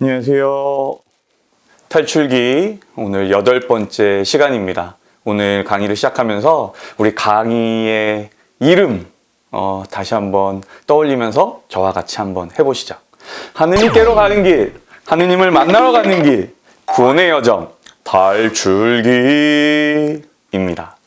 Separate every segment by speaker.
Speaker 1: 안녕하세요. 탈출기 오늘 여덟 번째 시간입니다. 오늘 강의를 시작하면서 우리 강의의 이름 어, 다시 한번 떠올리면서 저와 같이 한번 해보시죠. 하느님께로 가는 길, 하느님을 만나러 가는 길, 구원의 여정, 탈출기입니다.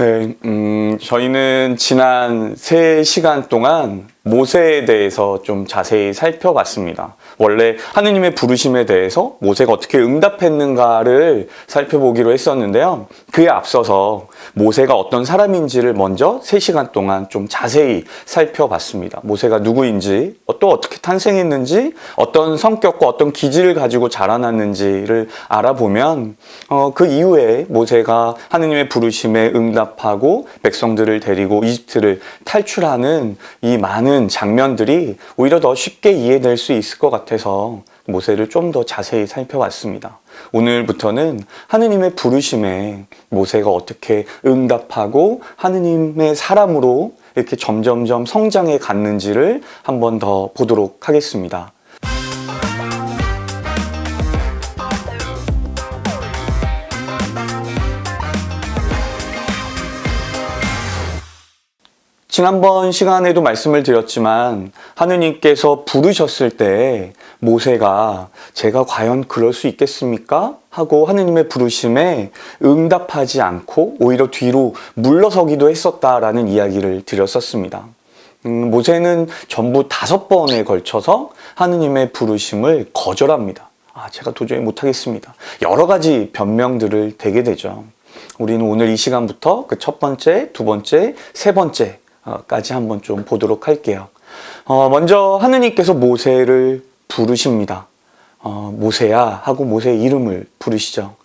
Speaker 1: 네, 음, 저희는 지난 3시간 동안 모세에 대해서 좀 자세히 살펴봤습니다. 원래 하느님의 부르심에 대해서 모세가 어떻게 응답했는가를 살펴보기로 했었는데요. 그에 앞서서 모세가 어떤 사람인지를 먼저 3시간 동안 좀 자세히 살펴봤습니다. 모세가 누구인지, 또 어떻게 탄생했는지, 어떤 성격과 어떤 기질을 가지고 자라났는지를 알아보면, 어, 그 이후에 모세가 하느님의 부르심에 응답하고 백성들을 데리고 이집트를 탈출하는 이 많은 장면들이 오히려 더 쉽게 이해될 수 있을 것 같아 서 모세를 좀 더 자세히 살펴봤습니다. 오늘부터는 하느님의 부르심에 모세가 어떻게 응답하고 하느님의 사람으로 이렇게 점점점 성장해 갔는지를 한번 더 보도록 하겠습니다. 지난번 시간에도 말씀을 드렸지만 하느님께서 부르셨을 때 모세가 제가 과연 그럴 수 있겠습니까? 하고 하느님의 부르심에 응답하지 않고 오히려 뒤로 물러서기도 했었다라는 이야기를 드렸었습니다. 음, 모세는 전부 다섯 번에 걸쳐서 하느님의 부르심을 거절합니다. 아, 제가 도저히 못하겠습니다. 여러 가지 변명들을 대게 되죠. 우리는 오늘 이 시간부터 그 첫 번째, 두 번째, 세 번째, 까지 한번 좀 보도록 할게요. 어, 먼저 하느님께서 모세를 부르십니다. 어, 모세야 하고 모세의 이름을 부르시죠.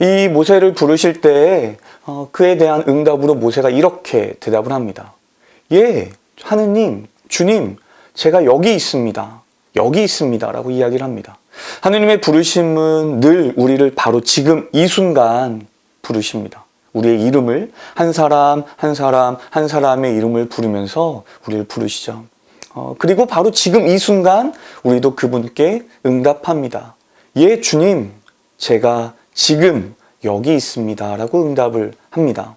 Speaker 1: 이 모세를 부르실 때 어, 그에 대한 응답으로 모세가 이렇게 대답을 합니다. 예, 하느님, 주님, 제가 여기 있습니다. 여기 있습니다. 라고 이야기를 합니다. 하느님의 부르심은 늘 우리를 바로 지금 이 순간 부르십니다. 우리의 이름을 한 사람 한 사람 한 사람의 이름을 부르면서 우리를 부르시죠. 어, 그리고 바로 지금 이 순간 우리도 그분께 응답합니다. 예, 주님, 제가 지금 여기 있습니다 라고 응답을 합니다.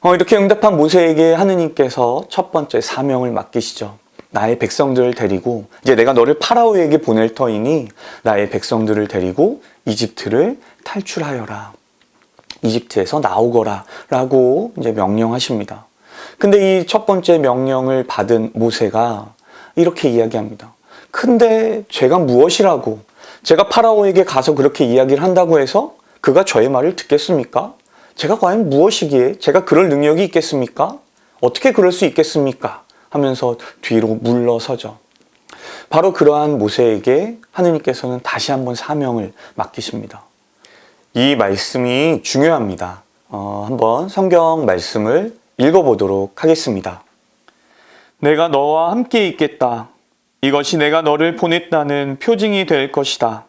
Speaker 1: 어, 이렇게 응답한 모세에게 하느님께서 첫 번째 사명을 맡기시죠. 나의 백성들을 데리고 이제 내가 너를 파라오에게 보낼 터이니 나의 백성들을 데리고 이집트를 탈출하여라. 이집트에서 나오거라 라고 이제 명령하십니다. 근데 이 첫 번째 명령을 받은 모세가 이렇게 이야기합니다. 근데 제가 무엇이라고 제가 파라오에게 가서 그렇게 이야기를 한다고 해서 그가 저의 말을 듣겠습니까? 제가 과연 무엇이기에 제가 그럴 능력이 있겠습니까? 어떻게 그럴 수 있겠습니까? 하면서 뒤로 물러서죠. 바로 그러한 모세에게 하느님께서는 다시 한번 사명을 맡기십니다. 이 말씀이 중요합니다. 어, 한번 성경 말씀을 읽어보도록 하겠습니다. 내가 너와 함께 있겠다. 이것이 내가 너를 보냈다는 표징이 될 것이다.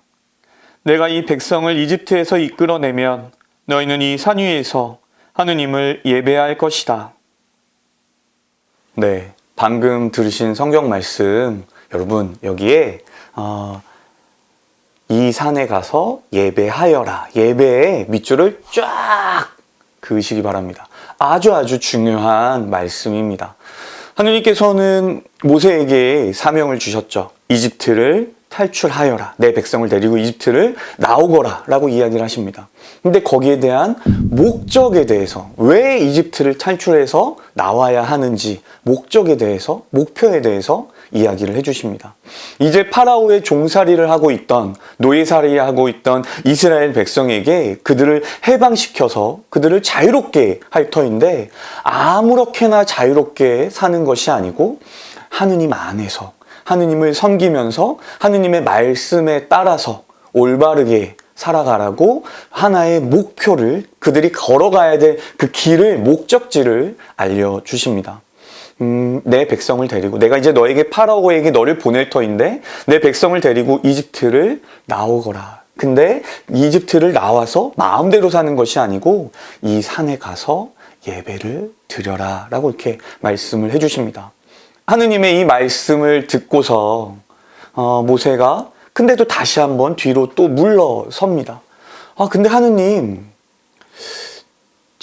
Speaker 1: 내가 이 백성을 이집트에서 이끌어내면 너희는 이 산 위에서 하느님을 예배할 것이다. 네, 방금 들으신 성경 말씀, 여러분 여기에 어, 이 산에 가서 예배하여라. 예배의 밑줄을 쫙 그으시기 바랍니다. 아주 아주 중요한 말씀입니다. 하느님께서는 모세에게 사명을 주셨죠. 이집트를 탈출하여라. 내 백성을 데리고 이집트를 나오거라. 라고 이야기를 하십니다. 근데 거기에 대한 목적에 대해서, 왜 이집트를 탈출해서 나와야 하는지, 목적에 대해서, 목표에 대해서 이야기를 해주십니다. 이제 파라오의 종살이를 하고 있던, 노예살이 하고 있던 이스라엘 백성에게 그들을 해방시켜서 그들을 자유롭게 할 터인데, 아무렇게나 자유롭게 사는 것이 아니고, 하느님 안에서 하느님을 섬기면서 하느님의 말씀에 따라서 올바르게 살아가라고 하나의 목표를 그들이 걸어가야 될 그 길을 목적지를 알려주십니다. 음, 내 백성을 데리고 내가 이제 너에게 파라오에게 너를 보낼 터인데 내 백성을 데리고 이집트를 나오거라. 근데 이집트를 나와서 마음대로 사는 것이 아니고 이 산에 가서 예배를 드려라 라고 이렇게 말씀을 해주십니다. 하느님의 이 말씀을 듣고서 어, 모세가 근데도 다시 한번 뒤로 또 물러섭니다. 아, 근데 하느님,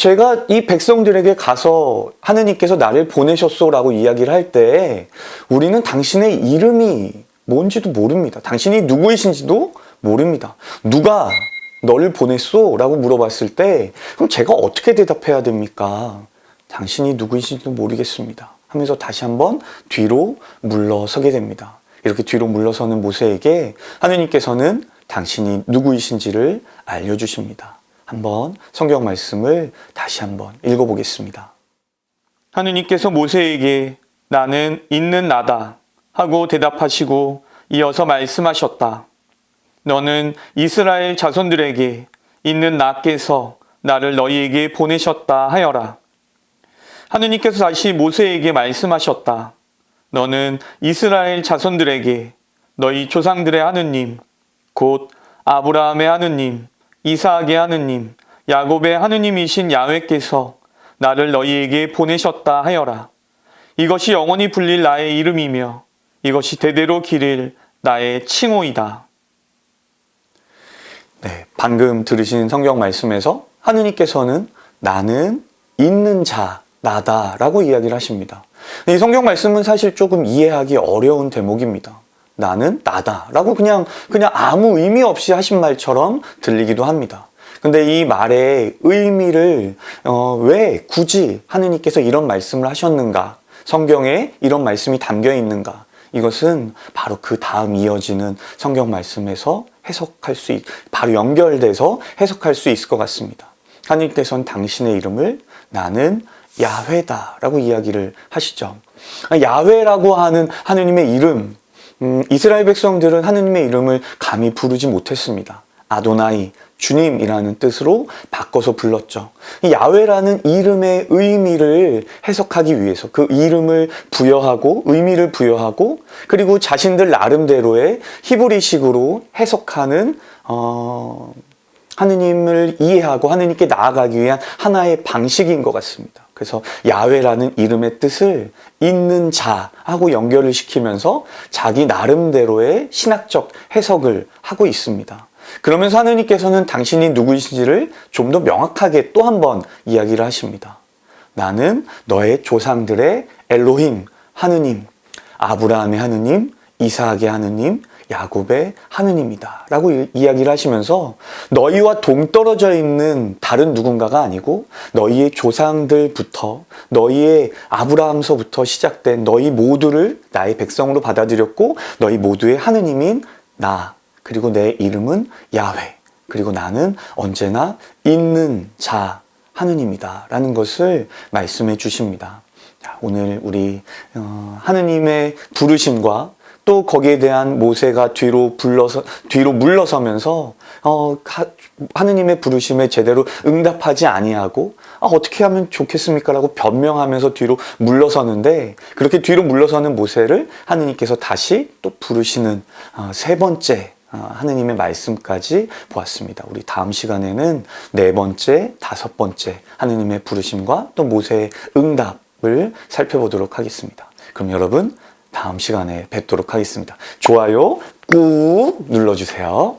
Speaker 1: 제가 이 백성들에게 가서 하느님께서 나를 보내셨소라고 이야기를 할 때 우리는 당신의 이름이 뭔지도 모릅니다. 당신이 누구이신지도 모릅니다. 누가 너를 보냈소? 라고 물어봤을 때 그럼 제가 어떻게 대답해야 됩니까? 당신이 누구이신지도 모르겠습니다. 하면서 다시 한번 뒤로 물러서게 됩니다. 이렇게 뒤로 물러서는 모세에게 하느님께서는 당신이 누구이신지를 알려주십니다. 한번 성경 말씀을 다시 한번 읽어보겠습니다. 하느님께서 모세에게 나는 있는 나다 하고 대답하시고 이어서 말씀하셨다. 너는 이스라엘 자손들에게 있는 나께서 나를 너희에게 보내셨다 하여라. 하느님께서 다시 모세에게 말씀하셨다. 너는 이스라엘 자손들에게 너희 조상들의 하느님, 곧 아브라함의 하느님, 이사악의 하느님, 야곱의 하느님이신 야훼께서 나를 너희에게 보내셨다 하여라. 이것이 영원히 불릴 나의 이름이며 이것이 대대로 기릴 나의 칭호이다. 네, 방금 들으신 성경 말씀에서 하느님께서는 나는 있는 자, 나다라고 이야기를 하십니다. 이 성경 말씀은 사실 조금 이해하기 어려운 대목입니다. 나는 나다 라고 그냥 그냥 아무 의미 없이 하신 말처럼 들리기도 합니다. 근데 이 말의 의미를 어, 왜 굳이 하느님께서 이런 말씀을 하셨는가? 성경에 이런 말씀이 담겨 있는가? 이것은 바로 그 다음 이어지는 성경 말씀에서 해석할 수, 있, 바로 연결돼서 해석할 수 있을 것 같습니다. 하느님께서는 당신의 이름을 나는 야훼다라고 이야기를 하시죠. 야훼라고 하는 하느님의 이름, 음, 이스라엘 백성들은 하느님의 이름을 감히 부르지 못했습니다. 아도나이, 주님이라는 뜻으로 바꿔서 불렀죠. 이 야훼라는 이름의 의미를 해석하기 위해서 그 이름을 부여하고 의미를 부여하고 그리고 자신들 나름대로의 히브리식으로 해석하는 어, 하느님을 이해하고 하느님께 나아가기 위한 하나의 방식인 것 같습니다. 그래서 야훼라는 이름의 뜻을 있는 자하고 연결을 시키면서 자기 나름대로의 신학적 해석을 하고 있습니다. 그러면서 하느님께서는 당신이 누구이신지를 좀 더 명확하게 또 한 번 이야기를 하십니다. 나는 너의 조상들의 엘로힘, 하느님, 아브라함의 하느님, 이사악의 하느님, 야곱의 하느님이다. 라고 이야기를 하시면서 너희와 동떨어져 있는 다른 누군가가 아니고 너희의 조상들부터 너희의 아브라함서부터 시작된 너희 모두를 나의 백성으로 받아들였고 너희 모두의 하느님인 나. 그리고 내 이름은 야훼. 그리고 나는 언제나 있는 자 하느님이다. 라는 것을 말씀해 주십니다. 오늘 우리 어, 하느님의 부르심과 또 거기에 대한 모세가 뒤로 불러서 뒤로 물러서면서 어, 하, 느님의 부르심에 제대로 응답하지 아니하고 아, 어떻게 하면 좋겠습니까라고 변명하면서 뒤로 물러서는데 그렇게 뒤로 물러서는 모세를 하느님께서 다시 또 부르시는 어, 세 번째 어, 하느님의 말씀까지 보았습니다. 우리 다음 시간에는 네 번째, 다섯 번째 하느님의 부르심과 또 모세의 응답을 살펴보도록 하겠습니다. 그럼 여러분 다음 시간에 뵙도록 하겠습니다. 좋아요 꾹 눌러주세요.